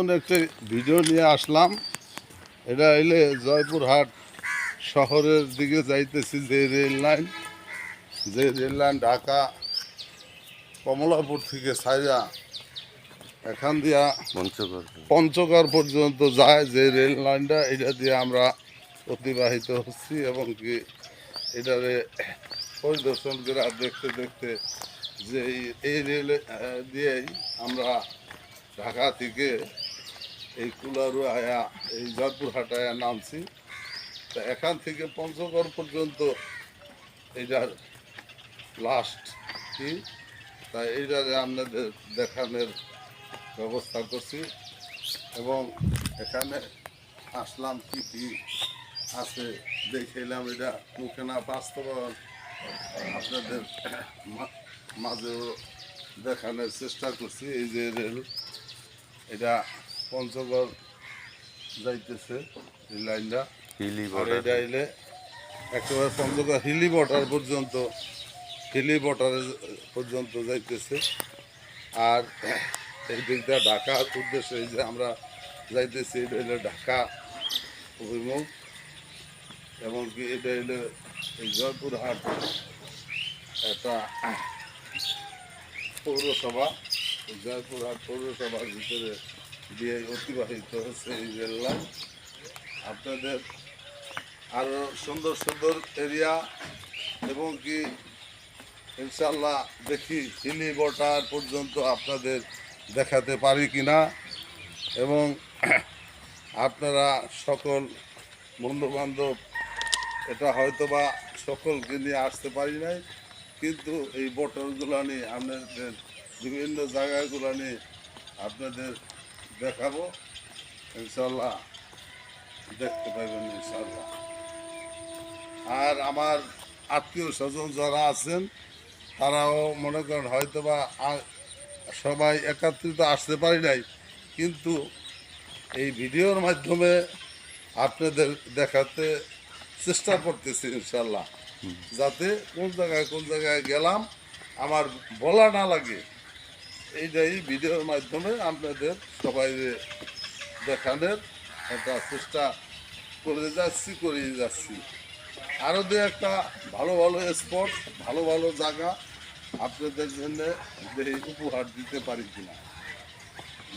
নতুন একটা ভিডিও নিয়ে আসলাম। এটা এলে জয়পুরহাট শহরের দিকে যাইতেছি যে রেল লাইন। যে রেল লাইন ঢাকা কমলাপুর থেকে সাইজা এখান দিয়া পঞ্চগড়। পঞ্চগড় পর্যন্ত যায় যে রেল লাইনটা। এটা দিয়ে আমরা অতিবাহিত হচ্ছি এবং কি এটারে পরিদর্শন করে দেখতে দেখতে যে এই- এই রেল দিয়েই আমরা ঢাকা থেকে এই কুলারু আয়া এই জয়পুরহাট আয়া নামছি। তা এখান থেকে পঞ্চগড় পর্যন্ত এটার লাস্ট কি? তা এইটারে আপনাদের দেখানোর ব্যবস্থা করছি। এবং এখানে আসলাম কি কি আছে দেখেলাম এটা মুখে না, বাস্তবায়ন আপনাদের মাঝেও দেখানোর চেষ্টা করছি। এই যে রেল, এটা পঞ্চগড় যাইতেছে এই লাইনটা। হিলি বর্ডার এলে একেবারে পঞ্চগড় হিলি বটার পর্যন্ত হিলি বটার পর্যন্ত যাইতেছে। আর এই দিকটা ঢাকার উদ্দেশ্যে এই যে আমরা যাইতেছি এটা হলো ঢাকা অভিমুখ। এবং কি এটা হলো এই জয়পুরহাট একটা পৌরসভা। জয়পুরহাট পৌরসভার ভিতরে দিয়ে অতিবাহিত হচ্ছে এই লাইন আপনাদের আরও সুন্দর সুন্দর এরিয়া এবং কি ইনশাল্লাহ দেখি হিলি বটার পর্যন্ত আপনাদের দেখাতে পারি কি না এবং আপনারা সকল বন্ধুবান্ধব, এটা হয়তো বা সকলকে নিয়ে আসতে পারি নাই, কিন্তু এই বটলগুলো নিয়ে, আপনাদের বিভিন্ন জায়গাগুলো নিয়ে আপনাদের দেখাবো ইনশাল্লাহ দেখতে পাবেন ইনশাল্লাহ আর আমার আত্মীয় স্বজন যারা আছেন, তারাও মনে করেন হয়তো বা সবাই একত্রিত আসতে পারি নাই, কিন্তু এই ভিডিওর মাধ্যমে আপনাদের দেখাতে চেষ্টা করতেছি ইনশাল্লাহ যাতে কোন জায়গায় কোন জায়গায় গেলাম, আমার বলা না লাগে। এইটাই ভিডিওর মাধ্যমে আপনাদের সবাই দেখানোর একটা চেষ্টা করে যাচ্ছি করে যাচ্ছি। আরও দু একটা ভালো ভালো স্পট ভালো ভালো জায়গা আপনাদের জন্য উপহার দিতে পারি কিনা।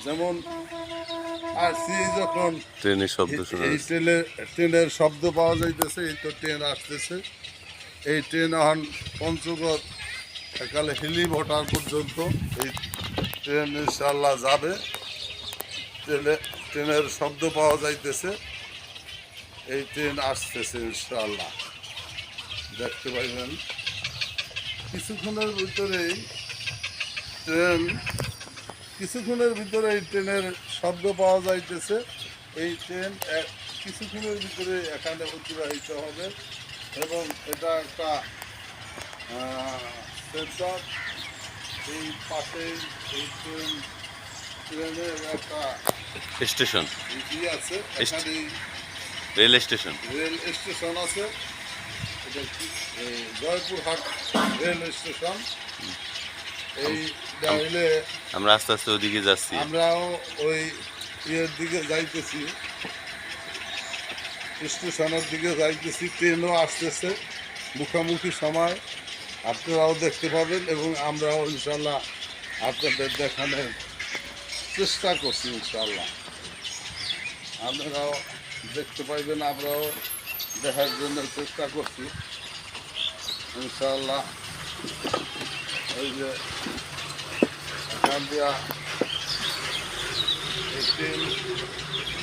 যেমন আসছি যখন ট্রেনের শব্দ এই ট্রেনের ট্রেনের শব্দ পাওয়া যাইতেছে এই তো ট্রেন আসতেছে। এই ট্রেন এখন পঞ্চগড় একালে হিলি ভোটার পর্যন্ত এই ট্রেন ইনশাল্লাহ যাবে। ট্রেনে, ট্রেনের শব্দ পাওয়া যাইতেছে। এই ট্রেন আসতেছে ইনশাল্লাহ দেখতে পাইবেন। কিছুক্ষণের ভিতরেই ট্রেন, কিছুক্ষণের ভিতরে এই ট্রেনের শব্দ পাওয়া যাইতেছে। এই ট্রেন কিছুক্ষণের ভিতরে এখানে অতিবাহিত হবে এবং এটা একটা সেন্সার এই পাশেই এই ট্রেন ট্রেনের একটা স্টেশন। আছে এখানে রেল স্টেশন। রেল স্টেশন আছে। Joypurhat rail station. এই হইলে আমরা আস্তে আস্তে ওদিকে যাচ্ছি। আমরাও ওই ইয়ের দিকে যাইতেছি। স্টেশনের দিকে যাইতেছি। ট্রেনও আসতেছে। মুখোমুখি সময়। আপনারাও দেখতে পাবেন এবং আমরাও ইনশাল্লাহ আপনাদের দেখানোর চেষ্টা করছি ইনশাল্লাহ। আপনারাও দেখতে পাইবেন, আমরাও দেখার জন্য চেষ্টা করছি। ইনশাল্লাহ ওই যে একটি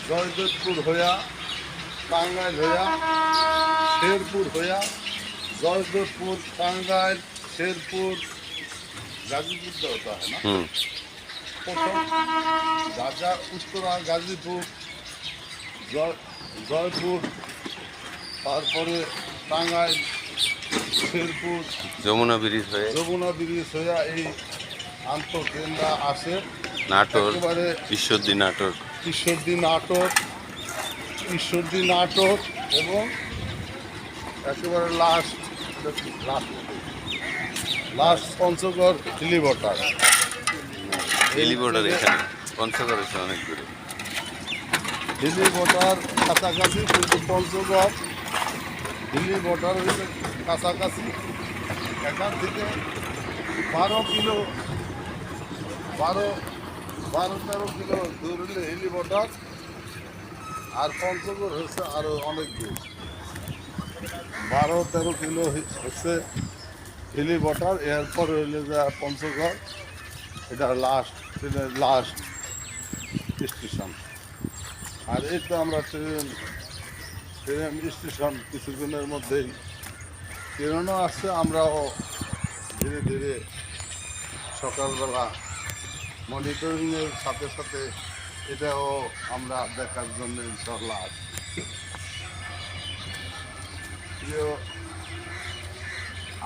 জয়দেবপুর হইয়া, টাঙ্গাইল হইয়া, শেরপুর হইয়া জয়দেবপুর টাঙ্গাইল শেরপুর গাজীপুর হতে হয় না। হুম। প্রথম ঢাকা উত্তরা গাজীপুর জয়পুর তারপরে টাঙ্গাইল শেরপুর যমুনা ব্রিজ হয়ে যমুনা ব্রিজ হয়ে এই আন্তঃকেন্দ্রা আসে নাটোর একেবারে ঈশ্বরদী নাটোর। ঈশ্বরদী নাটক ঈশ্বরদী নাটক এবং একেবারে লাস্ট লাস্ট পঞ্চগড় হিলিবটার হিলি বর্ডার এখানে। পঞ্চগড় হচ্ছে অনেক দূরে হিলি বটার কাছাকাছি কিন্তু পঞ্চগড় হিলি বটার হইলে কাছাকাছি। এখান থেকে বারো কিলো বারো বারো তেরো কিলো দূর হলে হিলি বটার আর পঞ্চগড় হচ্ছে আরও অনেক দূর। বারো তেরো কিলো হচ্ছে হিলি বটার, এরপর হইলে যা পঞ্চগড়। এটা লাস্ট ট্রেনের লাস্ট স্টেশন আর এই তো আমরা ট্রেন ট্রেন স্টেশন কিছুদিনের মধ্যেই। ট্রেনও আসছে আমরাও ধীরে ধীরে সকালবেলা মনিটরিংয়ের সাথে সাথে এটাও আমরা দেখার জন্য ইনশাল্লাহ আসছি। প্রিয়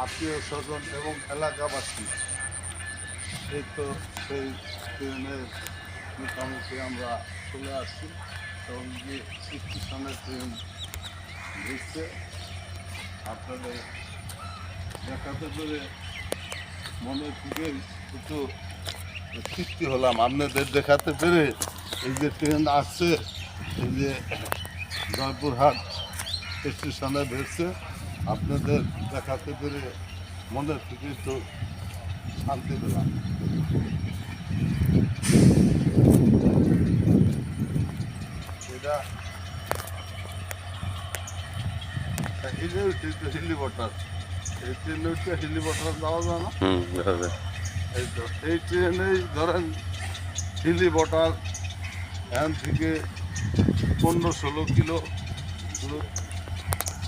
আত্মীয় স্বজন এবং এলাকাবাসী, এই তো সেই ট্রেনের মোটামুটি আমরা চলে আসছি। এবং যে স্টেশনের ট্রেন ঘুরছে আপনাদের দেখাতে পেরে মনে থেকে একটু তৃপ্তি হলাম। আপনাদের দেখাতে পেরে এই যে ট্রেন আসছে, এই যে জয়পুরহাট স্টেশনে ধরছে আপনাদের দেখাতে পেরে মনের থেকে একটু শান্তি পেলাম। এটা যে হিলি বটার এই ট্রেনে উঠে হিলি বটার যাওয়া যায় না? এই তো ট্রেনেই ধরেন হিলি বটার এখান থেকে পনেরো ষোলো কিলো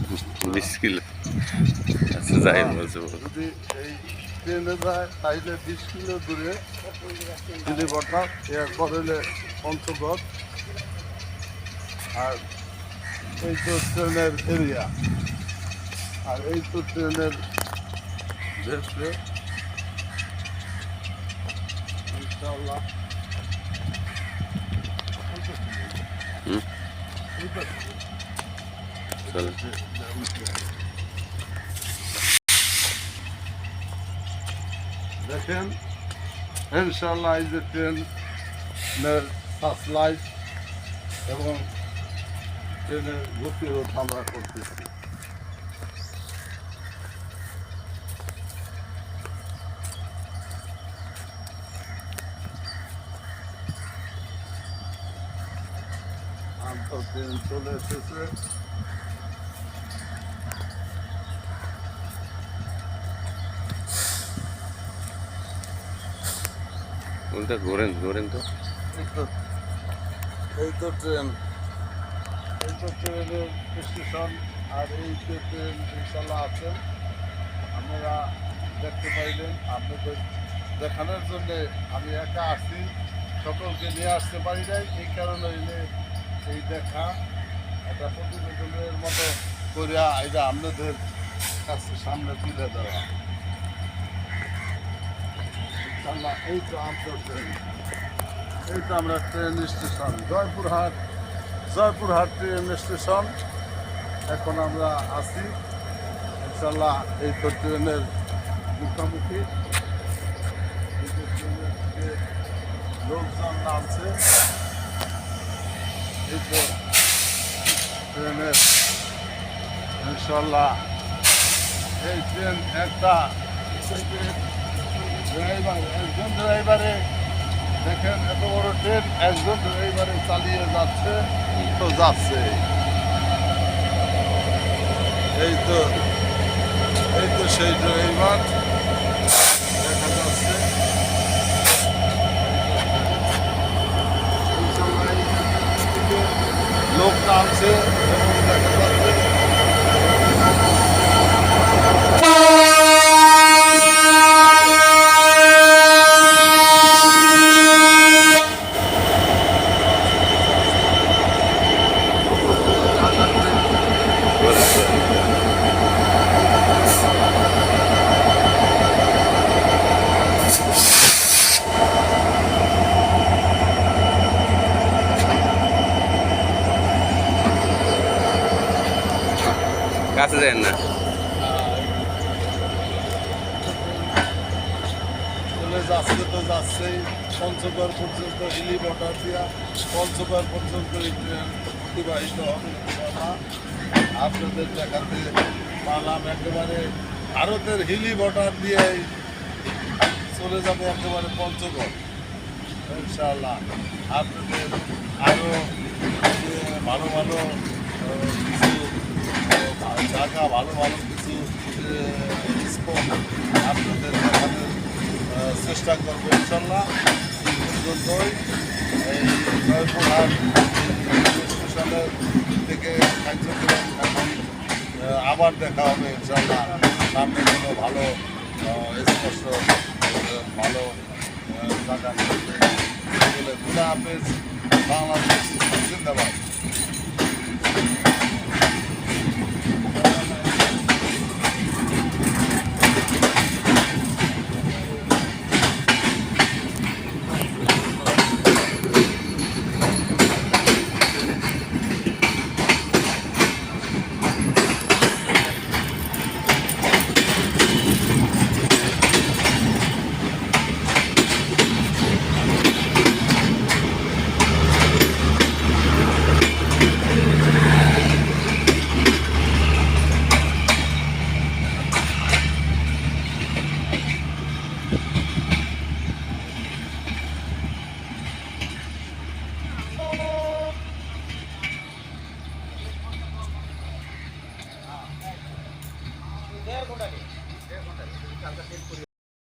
দূর বিশ কিলো আচ্ছা যাই বলছে বলো। যদি এই ট্রেনে যায় তাইলে বিশ কিলো দূরে হিলি বটার এরপর হলে পঞ্চগড় আর এই তো ট্রেনের এরিয়া আর এই তো ট্রেনের ভেতরে ইনশাআল্লাহ হুম চলো দেখেন ইনশাল্লাহ এই যে ট্রেনের লাইট এবং ট্রেনের গতিরোধ আমরা করতেছি। আন্তর ট্রেন চলে এসেছে। ওটা ঘোরেন ঘোরেন তো। এই তো ট্রেন। এই তো ট্রেনের স্টেশন আর এই যে ট্রেন ইনশাল্লাহ আছে। আপনারা দেখতে পাইলেন, আপনাদের দেখানোর জন্য আমি একা আসছি সকলকে নিয়ে আসতে পারি নাই, এই কারণে এই দেখা একটা প্রতিবেদনের মতো করিয়া এটা আপনাদের কাছে সামনে তুলে দেওয়া ইনশাল্লাহ এই তো আন্তর ট্রেন। এই তো আমরা train station, Joypurhat. Joypurhat train station. এখন আমরা আছি ইনশাল্লাহ এই তো ট্রেনের মুখোমুখি। লোকজন নামছে, এই তো ট্রেনের ইনশাল্লাহ এই ট্রেন একটা। ড্রাইভার, একজন ড্রাইভারে দেখেন এত বড় ট্রেন, একজন ড্রাইভারে চালিয়ে যাচ্ছে, তো যাচ্ছে। এই তো এই তো সেই ড্রাইভার দেখা যাচ্ছে। লোক নামছে এবং দেখা যাচ্ছে কাছে যায় না চলে যাচ্ছে তো যাচ্ছে সেই পঞ্চগড় পর্যন্ত হিলি বর্ডার দিয়া পঞ্চগড় পর্যন্ত এই ট্রেন অতিবাহিত হবে কথা আপনাদের দেখাতে পারলাম। একেবারে ভারতের হিলি বর্ডার দিয়ে চলে যাবে একেবারে পঞ্চগড়। ইনশাআল্লাহ আপনাদের আরও ভালো ভালো কিছু জায়গা ভালো ভালো কিছু আপনাদের আহ, চেষ্টা করব ইনশাল্লাহ। এই আবার দেখা হবে ইনশাল্লাহ। সামনে কোনো ভালো স্পষ্ট ভালো জায়গা বাংলাদেশ জিন্দাবাদ।